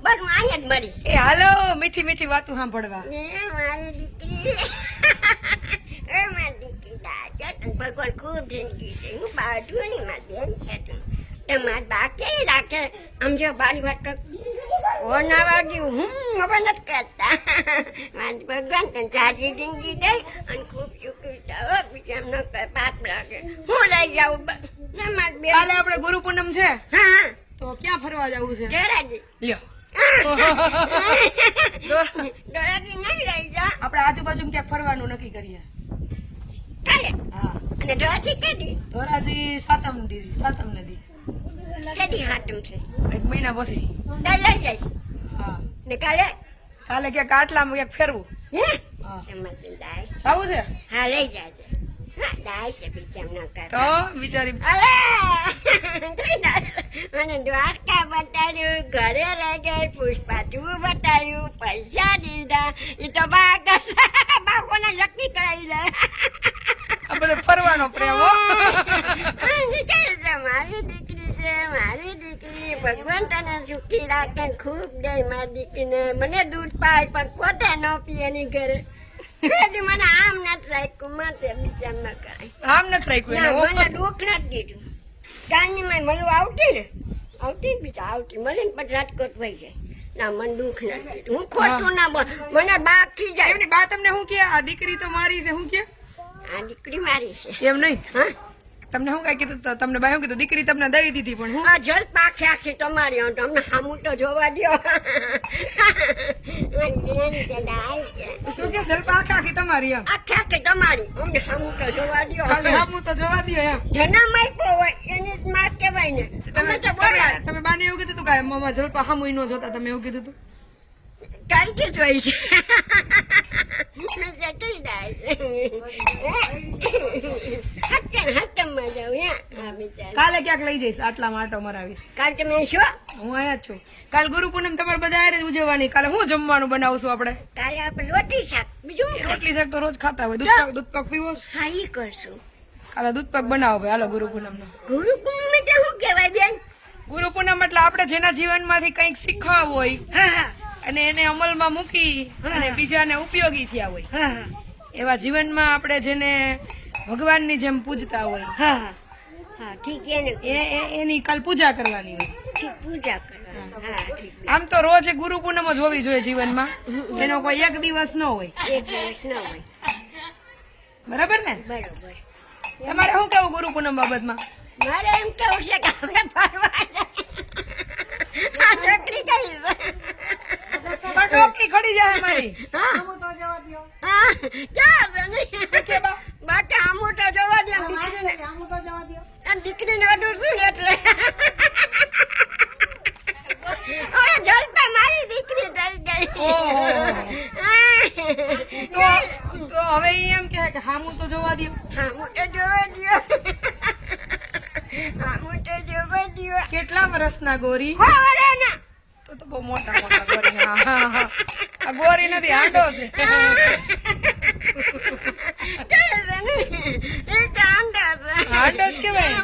બસ હું અહીંયા જ મરીશ એ હાલો મીઠી મીઠી વાતું સાંભળવા. એ મારી દીકરી. એ મારી દીકરી દાદા તને ભગવાન ખૂબ જિંદગી છે હું બાજુ ની મારી બેન છે તું. તમારે બાકે રાખે? આમ જો બારી વાત ઓ ના વાગ્યું હું હવે નથી કરતા. મારી ભગવાન તને જાજી જિંદગી દે અને ખૂબ સુખી થાવ બીજા એમ ન કર પાપ લાગે. હું લઈ જાઉં ના મારી બેન. કાલે આપણે ગુરુ પૂનમ છે? હા. તો ક્યાં ફરવા જવું છે? લ્યો. ડરાજી નહીં લઈ જા આપણે આજુબાજુ ક્યાંક ફરવાનું નક્કી કરીએ. કાલે? હા. અને ડરાજી કદી? ધોરાજી સાતમ દી સાતમ નદી કદી હાટમ છે? એક મહિના પછી. કાલે લઈ જાય. હા. ને કાલે? કાલે ક્યાંક આટલામાં ક્યાંક ફેરવું. હે? આવું છે? હા લઈ જાજે. હા ડાયસ છે બીજા ન કર. તો બિચારી અરે. મને દ્વારકા બતાડ્યું ઘરે લઈ ગઈ પુષ્પાજુ બતાડ્યું પૈસા દીધા. એ તો બા કરતા બાકોને લકી કરાવી દે. આ બધો ફરવાનો પ્રેમ મારી દીકરી છે મારી દીકરી. ભગવાન તને સુખી રાખે ખૂબ દે મારી દીકરીને. મને દૂધ પાય પણ પોતે ન પીએ એની ઘરે. મને આમ નથી રાખ્યું મારે બીજા ન કરાય. આમ નથી રાખ્યું ના. મને દુઃખ નથી દીધું. ગાંધી માં મળવા આવતી ને આવતી બીજા આવતી. મળીને પણ રાજકોટ વહી જાય. ના મન દુઃખ નથી હું ખોટું ના બોલ. મને બાકી જાય. એમની બા તમને શું કે આ દીકરી તો મારી છે શું કે આ દીકરી મારી છે. એમ નહીં? હા. તમને શું કઈ કીધું? તમને બાય કીધું? દીકરી તમને દઈ દીધી પણ હું? આ જલ પાખી આખી તમારી તમને સામું તો જોવા દ્યો. શું કે જલ આખા આખી તમારી આખી આખી તમારી. અમને સામું તો જોવા દ્યો. કાલે તો જોવા દ્યો એમ. જન્મ આપ્યો હોય. કહેવાય ને? તમે તો બોલા તમે બાને એવું કીધું તું કે મમ્મા જલપા હામું નો જોતા તમે એવું કીધું તું? કાઢી જ હોય છે. હા બિચારી કાલે ક્યાંક લઈ જઈશ આટલામાં આટો મરાવીશ. કાલ તમે શું હું અહીંયા છું. કાલ ગુરુ પૂનમ તમારે બધા જ ઉજવવાની. કાલે હું જમવાનું બનાવશું આપણે? કાલે આપણે રોટી શાક. બીજું? રોટલી શાક તો રોજ ખાતા હોય દૂધ દૂધ પાક પીવો છો? હા ઈ કરશું. કાલે દૂધ પાક બનાવો ભાઈ. હાલો ગુરુ પૂનમ નો ગુરુ પૂનમ એટલે શું કહેવાય બેન? ગુરુ પૂનમ એટલે આપણે જેના જીવનમાંથી કંઈક શીખવા હોય અને એને અમલમાં મૂકી અને બીજાને ઉપયોગી થયા હોય. એવા જીવનમાં આપણે જેને ભગવાનની જેમ પૂજતા હોય. ઠીક એની કાલ પૂજા કરવાની હોય. પૂજા આમ તો રોજ ગુરુ પૂનમ જ હોવી જોઈએ જીવનમાં. એનો કોઈ એક દિવસ ન હોય. એક દિવસ ન હોય. બરાબર ને? બરોબર. તમારે શું કેવું ગુરુ પૂનમ બાબતમાં? મારે એમ કેવું છે કે આપણે ફરવા છોકરી કઈ પણ ટોકી ખડી જાય મારી આમો તો જવા દો છે નહીં કે બા? બાકી આમો તો જોવા જવા દો આ દીકરીને અડું છું ને એટલે. ઓય જલતા મારી દીકરી થઈ ગઈ. ઓહો. તો હવે એમ કે હામુ તો જોવા દો હામું તો જોવા દો હામું તો જોવા દો કેટલા વર્ષના ગોરી? હા તો તો બહુ મોટા મોટા ગોરી આ ગોરી નથી હાંડો છે. હાંડો જ કેવાય